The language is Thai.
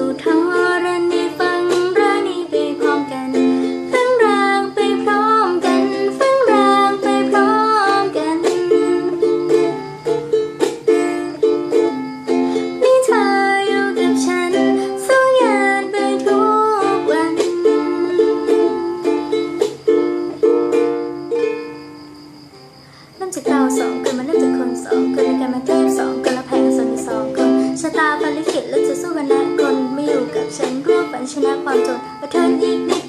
สุธารณีฟังรานีไปพร้อมกันฟังรางไปพร้อมกันฟังรงไปพร้อมกันมีเธออยู่กับฉันสองยาไปทุกวัน เริ่จาเราสองเกิดมาเริ่มจากคนสองเกิดในการมาเทพสองเกิดละแพงกันส่วนที่สอง ชะตาภารกิจและจะสู้กันนะคนไม่อยู่กับฉันร่วมฝันชนะความจนอดทนอีกนิด